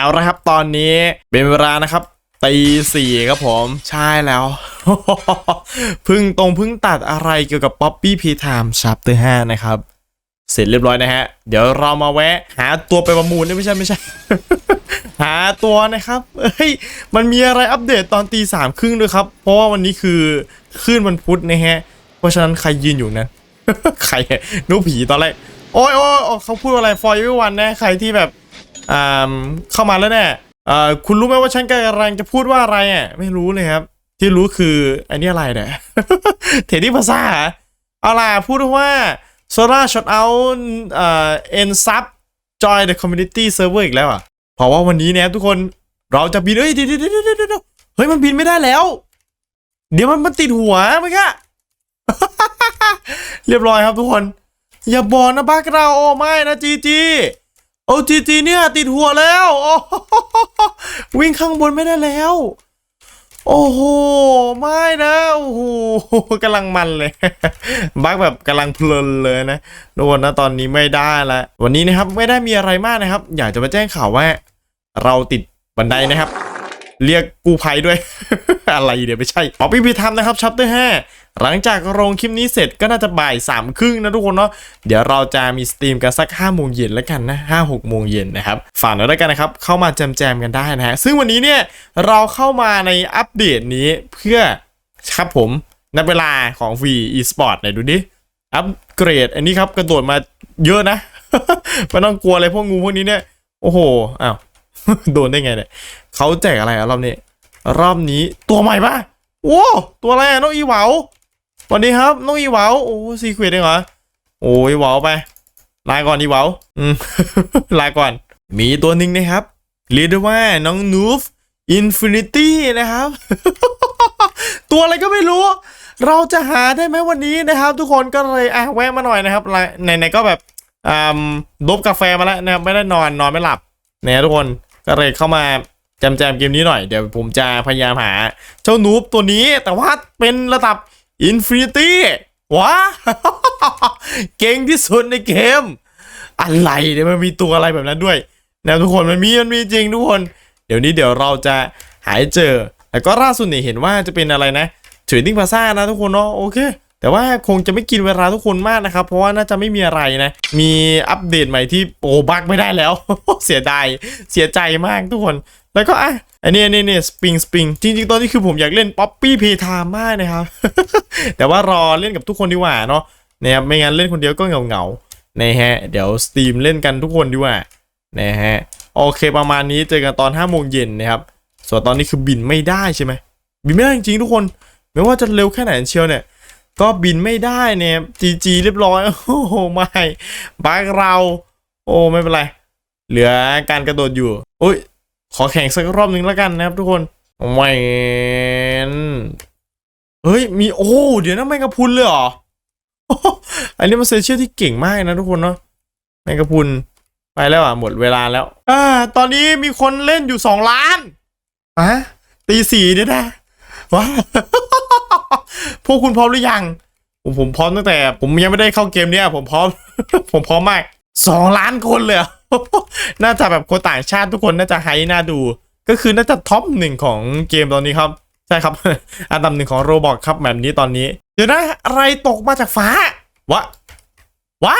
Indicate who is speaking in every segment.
Speaker 1: เอาละครับตอนนี้เป็นเวลานะครับตีสี่ครับผมใช่แล้วเพึ่งตรงเพึ่งตัดอะไรเกี่ยวกับ Poppy p t i m e Chapter 5นะครับ เสร็จเรียบร้อยนะฮะ เดี๋ยวเรามาแวะ หาตัวไปประมูลเนี่ยไม่ใช่ไม่ใช่ หาตัวนะครับเอ้ยมันมีอะไรอัปเดตตอนตีสามครึ่งด้วยครับ เพราะว่าวันนี้คือขึ้นวันพุธนะฮะ เพราะฉะนั้นใครยืนอยู่นั้นใครอะนูกผีตอนแรกโอ้ยโอ้ยโอ้ยเขาพูดอะไรฟอยวิวันนะใครที่แบบอ่า เข้ามาแล้วเนี่ยอ่าคุณรู้ไหมว่าฉันกำลังจะพูดว่าอะไรอะไม่รู้เลยครับ ที่รู้คืออันนี้อะไรเนี่ยเทดี้ภาษาเอาล่ะพูดว่าโซล่าช็อตเอาเอ็นซับจอยเดอะคอมมูนิตี้เซิร์ฟเวอร์อีกแล้วอะเพราะว่าวันนี้เนี่ยทุกคนเราจะบินเอ้ยเดี๋ยวเดี๋ยวเดี๋ยวเฮ้ยมันบินไม่ได้แล้ว เดี๋ยวมันมันติดหัวเมื่อกี้เรียบร้อยครับทุกคน อย่าบอกนะบ้ากเราโอ้ไม่นะจีจี โอ้จีจีเนี่ยติดหัวแล้วโอ้วิ่งข้างบนไม่ได้แล้ว โอ้โห ไม่นะ โอ้โหกำลังมันเลย บักแบบกำลังเพลินเลยนะทุกคนนะตอนนี้ไม่ได้ละวันนี้นะครับไม่ได้มีอะไรมากนะครับ อยากจะมาแจ้งข่าวว่า เราติดบันไดนะครับ เรียกกู้ภัยด้วย อะไรเดี๋ยวไม่ใช่ป๊อปปี้พีทำนะครับชัปเตอร์ห้า หลังจากลงคลิปนี้เสร็จก็น่าจะบ่ายสามครึ่งนะทุกคนเนาะเดี๋ยวเราจะมีสตรีมกันสัก5้าโมงเย็นแล้วกันนะห้าหกโมงเย็นนะครับฝากหน่อยแล้วกันนะครับเข้ามาแจมๆกันได้นะฮะซึ่งวันนี้เนี่ยเราเข้ามาในอัปเดตนี้เพื่อครับผมนับเวลาของ V eSport ไหนดูดิอัปเกรดอันนี้ครับกระโดดมาเยอะนะไม่ต้องกลัวอะไรพวกงูพวกนี้เนี่ยโอ้โหอ้าวโดนได้ไงเนี่ยเขาแจกอะไรอะรอบนี้ รอบนี้ตัวใหม่ปะโอ้ตัวอะไรอะนกอีเหวา สวัสดีครับนกอีเหวาโอ้ซีเควดเองเหรอโอ้ยเหวาไปลาก่อนอีเหวาอืมลาก่อน มีตัวหนึ่งนะครับเรียกได้ว่าน้องนูฟอินฟินิตี้นะครับ ตัวอะไรก็ไม่รู้ เราจะหาได้ไหมวันนี้นะครับ ทุกคนก็เลยอะแวะมาหน่อยนะครับไหนๆก็แบบอ่าดบกาแฟมาแล้วนะครับไม่ได้นอนนอนไม่หลับเนี่ยทุกคนก็เลยเข้ามาแจมแจมๆเกมนี้หน่อย เดี๋ยวผมจะพยายามหา เจ้านูบตัวนี้แต่ว่าเป็นระดับ อินฟินิตี้ว้าเก่งที่สุดในเกม อะไรเนี่ยมันมีตัวอะไรแบบนั้นด้วยนะทุกคนมันมีมันมีจริงทุกคน เดี๋ยวนี้เดี๋ยวเราจะหายเจอ แล้วก็ล่าสุดเนี่ยเห็นว่าจะเป็นอะไรนะเทรดดิ้งพาซ่านะทุกคนเนาะโอเค แต่ว่าคงจะไม่กินเวลาทุกคนมากนะครับ เพราะว่าน่าจะไม่มีอะไรนะ มีอัปเดตใหม่ที่โอ้บักไม่ได้แล้ว เสียดายเสียใจมากทุกคน แล้วก็อะ อันนี้อันนี้เนี่ยสปริงสปริงจริงๆ ตอนนี้คือผมอยากเล่นป๊อปปี้เพทามมากนะครับ แต่ว่ารอเล่นกับทุกคนดีกว่าเนาะนะครับไม่งั้นเล่นคนเดียวก็เหงาเหงาๆนะฮะ เดี๋ยวสตรีมเล่นกันทุกคนดีกว่านะฮะโอเคประมาณนี้เจอกันตอน5โมงเย็นนะครับ ส่วนตอนนี้คือบินไม่ได้ใช่ไหมบินไม่ได้จริงๆทุกคน ไม่ว่าจะเร็วแค่ไหนเชียวเนี่ย ก็บินไม่ได้เนี่ยจีจีเรียบร้อยโอ้โหไม่บักเรา โอ้ไม่เป็นไร เหลือการกระโดดอยู่โอ้ย ขอแข่งสักรอบหนึ่งแล้วกันนะครับทุกคนแหวนเฮ้ยมีโอ้เดี๋ยวนะแมงกะพุนเลยเหรออันนี้มันเซเชียลที่เก่งมากนะทุกคนเนาะแมงกะพุนไปแล้วอะหมดเวลาแล้วอ่าตอนนี้มีคนเล่นอยู่สองล้านอะตีสี่เนี่ยนะว้าพวกคุณพร้อมหรือยัง ผมผมพร้อมตั้งแต่ ผมยังไม่ได้เข้าเกมเนี้ยผมพร้อม ผมพร้อมมากสองล้านคนเลยอ น่าจะแบบคนต่างชาติทุกคนน่าจะไฮน่าดู ก็คือน่าจะท็อปหนึ่งของเกมตอนนี้ครับ ใช่ครับ อันดับหนึ่งของโรบอทครับแบบนี้ตอนนี้ เดี๋ยวนะอะไรตกมาจากฟ้าวะวะ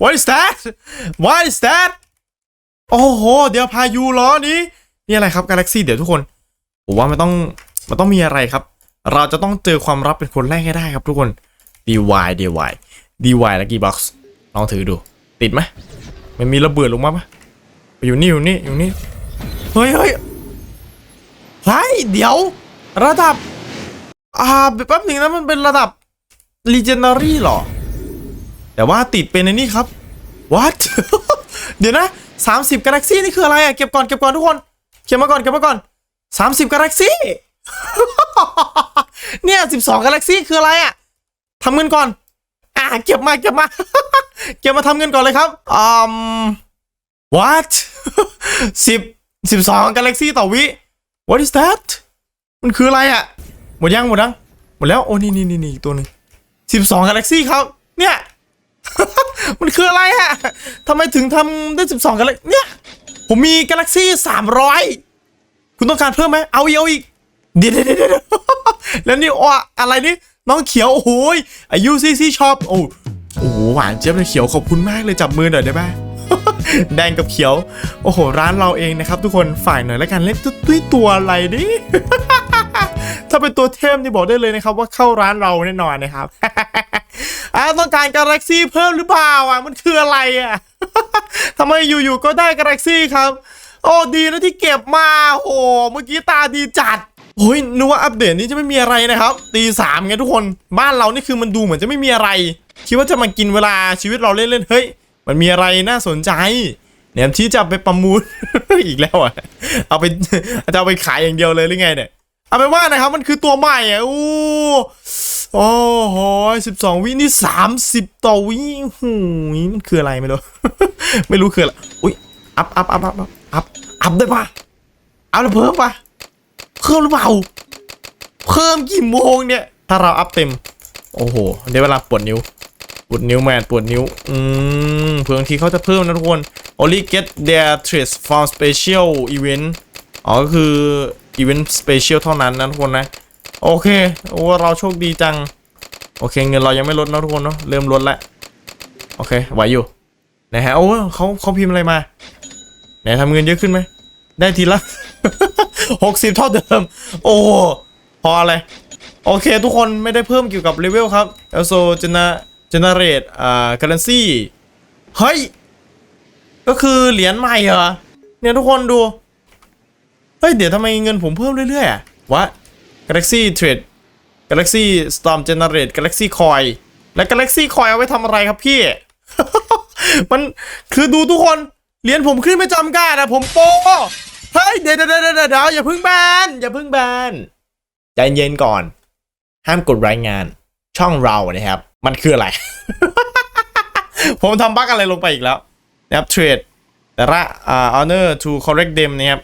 Speaker 1: What is that What is that โอ้โห เดี๋ยวพายุล้อนี้ นี่อะไรครับกาแล็กซี่เดี๋ยวทุกคนผมว่ามันต้องมันต้องมีอะไรครับ เราจะต้องเจอความลับเป็นคนแรกให้ได้ครับทุกคน DY DY DY ลักกี้บ็อกซ์ลองถือดู ติดไหมมันมีระเบิดลงมาปะอยู่นี่อยู่นี่อยู่นี่เฮ้ยเฮ้ยเฮ้ยเดี๋ยว ระดับ อ่าแป๊บหนึ่งนะมันเป็นระดับ Legendary หรอ แต่ว่าติดเป็นในนี่ครับ what เดี๋ยวนะ 30 Galaxy นี่คืออะไรอะ เก็บก่อนเก็บก่อนทุกคนเก็บมาก่อนเก็บมาก่อน 30 Galaxy เนี่ย 12 Galaxy คืออะไรอะทำเงินก่อน อ่าเก็บมาเก็บมา เก็บมาทำเงินก่อนเลยครับอืม what 10 12 Galaxy ต่อวิ what is that มันคืออะไรอะ หมดยังหมดยังหมดแล้วโอ้นี่นี่นี่นี่อีกตัวหนึ่ง12 Galaxy ครับ เนี่ย มันคืออะไรฮะทำไมถึงทำได้12กันเลยเนี่ย ผมมี Galaxy 300คุณต้องการเพิ่มไหมเอาอีกเอาอีกเดี๋ยวเดี๋ยวเดี๋ยวแล้วนี่อ้อะไรนี่ น้องเขียวโอ้โหยอายุซีซีชอบโอ้โอ้โหหวานเจี๊ยบเลยเขียวขอบคุณมากเลยจับมือหน่อยได้ไหมแดงกับเขียว โอ้โห ร้านเราเองนะครับ ทุกคนฝ่ายหน่อยแล้วกันเล่นด้วยตัวอะไรนี่ถ้าเป็นตัวเทมนี่บอกได้เลยนะครับ ว่าเข้าร้านเราแน่นอนนะครับอ่าต้องการกาแล็กซี่เพิ่มหรือเปล่าอะมันคืออะไรอะทำไมอยู่ๆก็ได้กาแล็กซี่ครับ โอ้ดีนะที่เก็บมาโอ้เมื่อกี้ตาดีจัด โอ้ยนึกว่าอัปเดตนี้จะไม่มีอะไรนะครับตีสามไงทุกคนบ้านเรานี่คือมันดูเหมือนจะไม่มีอะไร คิดว่าจะมากินเวลาชีวิตเราเล่นๆเฮ้ย มันมีอะไรน่าสนใจเนี่ยที่จะไปประมูลอีกแล้วอะเอาไปจะเอาไปขายอย่างเดียวเลยหรือไงเนี่ยเอาไปว่านะครับมันคือตัวใหม่อะอู้โอ้โหสิบสองวินี่สามสิบต่อวิหูยมันคืออะไรไม่รู้ไม่รู้คืออะไรอุ้ยอัพอัพอัพอัพอัพอัพอัพได้ปะอัพแล้วเพิ่มปะ เพิ่มหรือเปล่า เพิ่มกี่โมงเนี่ย ถ้าเราอัพเต็ม โอ้โหได้เวลาปวดนิ้ว ปวดนิ้วแมนปวดนิ้ว อืมเผื่อบางทีเขาจะเพิ่มนะทุกคน only get their traits from special event อ๋อก็คือ event special เท่านั้นนะทุกคนนะ โอเคโอ้เราโชคดีจัง โอเค เงินเรายังไม่ลดนะทุกคนเนาะเริ่มลดแล้ว โอเคไหวอยู่นะฮะโอ้เขาเขาพิมพ์อะไรมาไหนทำเงินเยอะขึ้นไหมได้ทีละ หกสิบเท่าเดิม โอ้พออะไรโอเค ทุกคนไม่ได้เพิ่มเกี่ยวกับเลเวลครับ also gena generate อ่า currency เฮ้ย ก็คือเหรียญใหม่เหรอ เนี่ยทุกคนดู เฮ้ย เดี๋ยวทำไมเงินผมเพิ่มเรื่อยๆอะวะ Galaxy Trade Galaxy Storm Generate Galaxy Coin และ Galaxy Coin เอาไว้ทำอะไรครับพี่ มันคือดูทุกคน เหรียญผมขึ้นไม่จำกัดอะผมโป เฮ้ยเดี๋ยวเดี๋ยวเดี๋ยวเดะเดะอย่าพึ่งแบนอย่าพึ่งแบนใจเย็นก่อน ห้ามกดรายงานช่องเรานะครับ มันคืออะไร ผมทำบั๊กอะไรลงไปอีกแล้วนะครับเทรดแต่ละอ่า honor to correct them นะครับ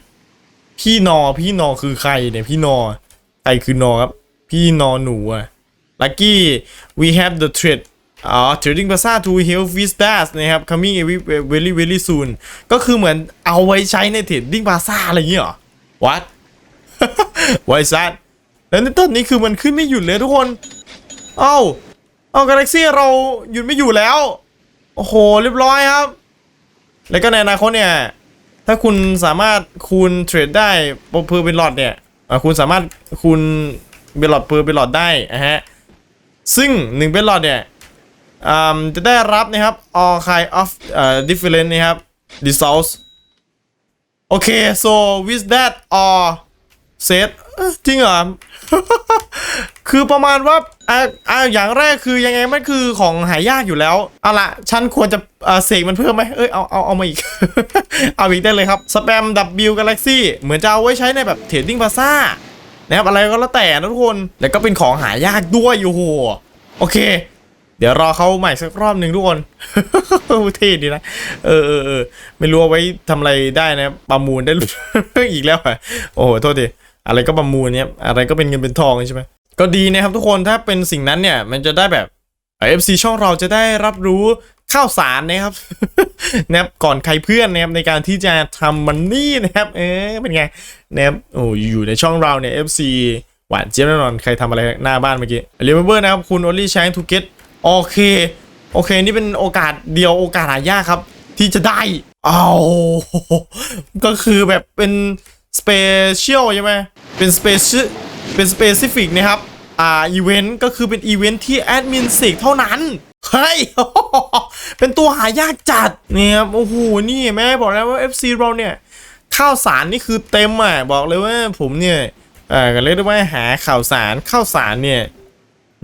Speaker 1: พี่นอพี่นอคือใครเนี่ยพี่นอใครคือนอครับ พี่นอหนูอะ lucky we have the trade อ๋อ trading plaza to help visitors นะครับ coming very very very soon ก็คือเหมือนเอาไว้ใช้ใน trading plaza อะไรอย่างเงี้ยเหรอ what what is that แล้วในตอนนี้คือมันขึ้นไม่หยุดเลยทุกคน เอ้า เอากาแล็กซี่เราหยุดไม่อยู่แล้ว โอ้โห เรียบร้อยครับ แล้วก็ในอนาคตเนี่ย ถ้าคุณสามารถคูณเทรดได้เพอร์เป็นหลอดเนี่ยคุณสามารถคูณเป็นหลอดเพอร์เป็นหลอดได้นะฮะ ซึ่ง1เป็นหลอดเนี่ย จะได้รับนะครับ all kind of อ่า different นะครับ results โอเค so with that all set จริงเหรอ คือประมาณว่าอ่าอ่าอย่างแรกคือยังไงมันคือของหายากอยู่แล้ว เอาละฉันควรจะเสกมันเพิ่มไหมเอ้ย เอา เอา เอามาอีก เอาอีกได้เลยครับ สแปม W Galaxy เหมือนจะเอาไว้ใช้ในแบบเทรดดิ้งพาซ่านะครับ อะไรก็แล้วแต่นะทุกคน แล้วก็เป็นของหายากด้วยโอ้โห โอเค เดี๋ยวรอเขาใหม่สักรอบหนึ่งทุกคนเท่ดีนะ เออเออเออไม่รู้เอาไว้ทำอะไรได้นะประมูลได้หรืออีกแล้วอะโอ้โหโทษทีอะไรก็ประมูลเนี่ยอะไรก็เป็นเงินเป็นทองใช่ไหมก็ดีนะครับทุกคนถ้าเป็นสิ่งนั้นเนี่ย มันจะได้แบบเอฟซีช่องเราจะได้รับรู้ข่าวสารนะครับนะครับก่อนใครเพื่อนนะครับในการที่จะทำมันนี่นะครับ เอ๊ะเป็นไงนะครับโอ้อยู่ในช่องเราเนี่ย FC หวานเจี๊ยบแน่นอนใครทำอะไรหน้าบ้านเมื่อกี้ remember นะครับคุณ only trying to get โอเค โอเค นี่เป็นโอกาสเดียวโอกาสหายากครับ ที่จะได้เอาก็คือแบบเป็นสเปเชียลใช่ไหมเป็นสเปเชียลเป็นสเปซิฟิกนะครับ อ่า อีเวนต์ก็คือเป็นอีเวนต์ที่แอดมินเสกเท่านั้นเฮ้ยเป็นตัวหายากจัดเนี่ยครับโอ้โห นี่แม่บอกแล้วว่า FC เราเนี่ย ข้าวสารนี่คือเต็มอะ บอกเลยว่าผมเนี่ยเอ่อก็เรียกได้ว่าหาข่าวสารข้าวสารเนี่ย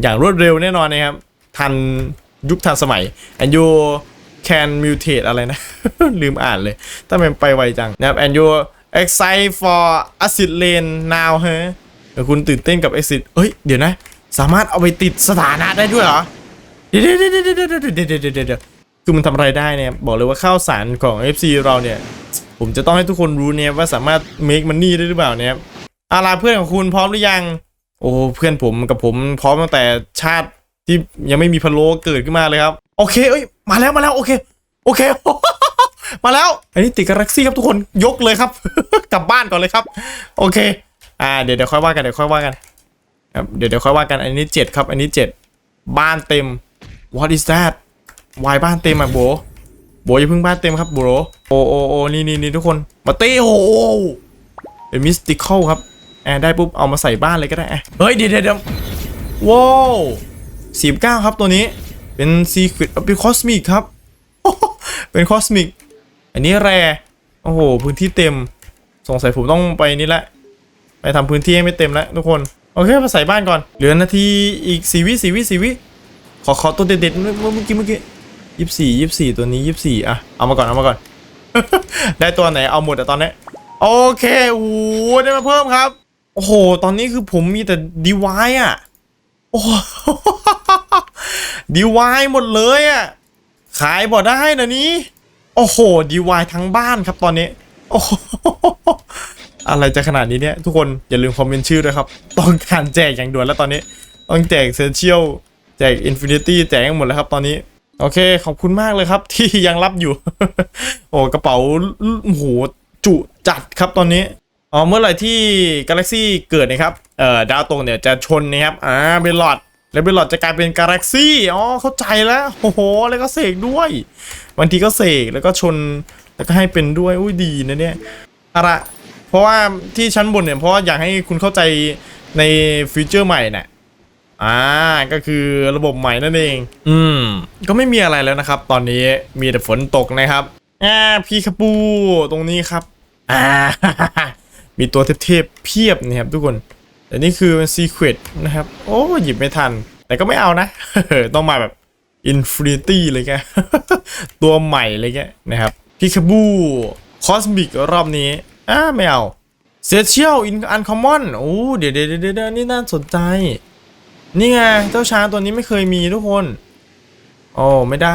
Speaker 1: อย่างรวดเร็วแน่นอนนะครับ ทันยุคทันสมัย and you can mutate อะไรนะ ลืมอ่านเลยถ้ามันไปไวจังนะครับ and you excite for acid lane now เฮ้คุณตื่นเต้นกับ exit เอ้ย เดี๋ยวนะ สามารถเอาไปติดสถานะได้ด้วยเหรอ เดี๋ยเดี๋ยวเดี๋ยวเดี๋ยวเดี๋ยวคือมันทำอะไรได้เนี่ย บอกเลยว่าข้าวสารของ FC เราเนี่ย ผมจะต้องให้ทุกคนรู้เนี่ยว่าสามารถ make money ได้หรือเปล่าเนี่ยอาลาเพื่อนของคุณพร้อมหรือยัง โอ้ เพื่อนผมกับผมพร้อมตั้งแต่ชาติ ที่ยังไม่มีพะโล้เกิดขึ้นมาเลยครับ โอเคเอ้ยมาแล้วมาแล้วโอเค โอเค มาแล้ว อันนี้ติดกาแล็กซี่ครับทุกคนยกเลยครับ กลับบ้านก่อนเลยครับ โอเค อ่าเดี๋ยวเดี๋ยวค่อยว่ากันเดี๋ยวค่อยว่ากันครับเดี๋ยวเดี๋ยวค่อยว่ากันอันนี้เจ็ดครับ อันนี้เจ็ดบ้านเต็ม what is that วายบ้านเต็มอะโบโบอย่าเพิ่งบ้านเต็มครับโบโอโอโอนี่นี่นี่ทุกคนมาเตีโอ้เป็นมิสติคอลครับแอบได้ปุ๊บเอามาใส่บ้านเลยก็ได้เฮ้ยเดี๋ยวเดี๋ยวเดี๋ยวว้าว สี่เก้าครับตัวนี้เป็นซีควิดเป็นคอสมิกครับ เป็นคอสมิกอันนี้แรโอ้โห พื้นที่เต็ม สงสัยผมต้องไปนี่แหละ ไปทำพื้นที่ให้ไม่เต็มแล้วทุกคน โอเคมาใส่บ้านก่อน เหลือนาทีอีกสี่วิสี่วิสี่วิ ขอขอตัวเด็ดๆเมื่อเมื่อกี้เมื่อกี้ยี่สี่ยี่สี่ตัวนี้ยี่สี่อะเอามาก่อน เอามาก่อน ได้ตัวไหนเอาหมดอะตอนนี้ โอเคโอ้ได้มาเพิ่มครับ โอ้โห ตอนนี้คือผมมีแต่ดีวายอะโอ้ ดีวายหมดเลยอะขายบ่ได้นะนี้ โอ้โหดีวายทั้งบ้านครับตอนนี้ โอ้โหอะไรจะขนาดนี้เนี่ย ทุกคนอย่าลืมคอมเมนต์ชื่อด้วยครับ ต้องการแจกอย่างด่วนแล้วตอนนี้ ต้องแจกเซนเชียลแจกอินฟินิตี้แจกหมดแล้วครับตอนนี้ โอเค ขอบคุณมากเลยครับ ที่ยังรับอยู่ โอ้กระเป๋าโหจุจัดครับตอนนี้อ๋อเมื่อไหร่ที่กาแล็กซี่เกิดนะครับเอ่อดาวตรงเนี่ยจะชนนะครับอ่าเบลลอด แล้วเบลลอดจะกลายเป็นกาแล็กซี่อ๋อเข้าใจแล้วโอ้โหแล้วก็เสกด้วยบางทีก็เสกแล้วก็ชนแล้วก็ให้เป็นด้วยอุ้ยดีนะเนี่ยอาละเพราะว่าที่ชั้นบนเนี่ยเพราะว่าอยากให้คุณเข้าใจในฟีเจอร์ใหม่น่ะอ่าก็คือระบบใหม่นั่นเอง อืม ก็ไม่มีอะไรแล้วนะครับ ตอนนี้มีแต่ฝนตกนะครับอ่าพีคาปูตรงนี้ครับอ่ามีตัวเทพๆเพียบนะครับทุกคน แต่นี่คือเป็นซีเครตนะครับ โอ้ หยิบไม่ทัน แต่ก็ไม่เอานะ ต้องมาแบบอินฟินิตี้เลยแกตัวใหม่เลยแกนะครับพิคาบูคอสมิกรอบนี้อ่าไม่เอาเซเชียลอินอันคอมมอนโอ้เดี๋ยวเดี๋ยวเดี๋ยวเดนี่น่าสนใจ นี่ไง เจ้าช้างตัวนี้ไม่เคยมีทุกคน โอ้ไม่ได้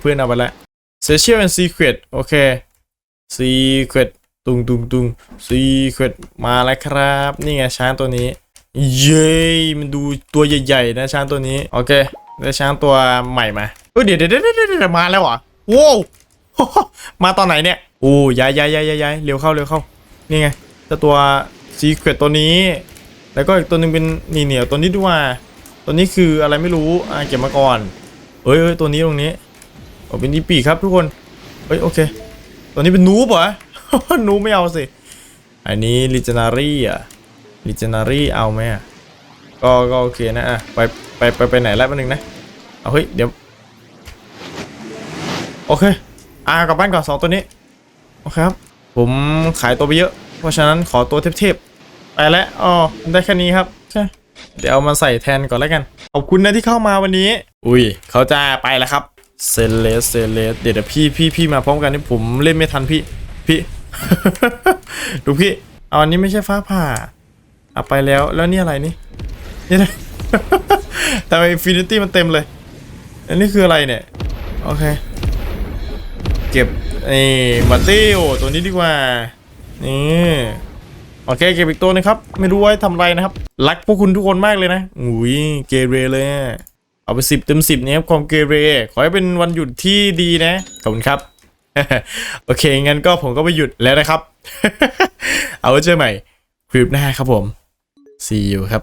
Speaker 1: เพื่อนเอาไปแล้ว Special and Secret โอเค Secret ตุุงตุงตุง Secret มาแล้วครับ นี่ไงช้างตัวนี้ เย้มันดูตัวใหญ่ๆนะช้างตัวนี้โอเคได้ช้างตัวใหม่มาเอ้ยเดี๋ยวเดี๋ยวเดี๋ยวเดี๋ยวมาแล้วเหรอโว้วมาตอนไหนเนี่ยโอ้ย้ายย้ายย้ายย้ายายเร็วเข้าเร็วเข้านี่ไงจ้าตัว Secret ตัวนี้ แล้วก็อีกตัวหนึ่งเป็นนี่เหนียวตัวนี้ด้วยว่าตัวนี้คืออะไรไม่รู้อ่าเก็บมาก่อนเฮ้ยเฮ้ยตัวนี้ตรงนี้โอ้เป็นอีปีครับทุกคนเฮ้ยโอเค ตัวนี้เป็นนูบเหรอ นูไม่เอาสิ อันนี้ลิจนารี่อะลิจนารี่เอาไหมอะก็ก็โอเคนะอะไปไปไปไปไหนแล้วแป๊บนึงนะเอาเฮ้ยเดี๋ยวโอเคอ่ากลับบ้านก่อนสองตัวนี้โอเคครับผมขายตัวไปเยอะ เพราะฉะนั้นขอตัวเทพๆไปแล้วอ๋อได้แค่นี้ครับใช่เดี๋ยวเอามาใส่แทนก่อนแล้วกัน ขอบคุณนะที่เข้ามาวันนี้ อุ้ย เขาจะไปแล้วครับ เซเลส เซเลส เดี๋ยวเดี๋ยวพี่พี่พี่มาพร้อมกันนี่ผมเล่นไม่ทันพี่ พี่ ดูพี่เอาอันนี้ไม่ใช่ฟ้าผ่าเอาไปแล้วแล้วนี่อะไรนี่นี่นะแต่อินฟินิตี้มันเต็มเลย อันนี้คืออะไรเนี่ย โอเค เก็บนี่มาเต้โอตัวนี้ดีกว่า นี่โอเคเก็บอีกตัวนึงครับ ไม่รู้ไว้ทำอะไรนะครับ รักพวกคุณทุกคนมากเลยนะอุ้ยเกเรเลยเอาไปสิบเต็มสิบเนี่ยครับความเกเรขอให้เป็นวันหยุดที่ดีนะขอบคุณครับ โอเค งั้นก็ผมก็ไปหยุดแล้วนะครับ เอาไว้เจอใหม่คลิปหน้าครับผม see you ครับ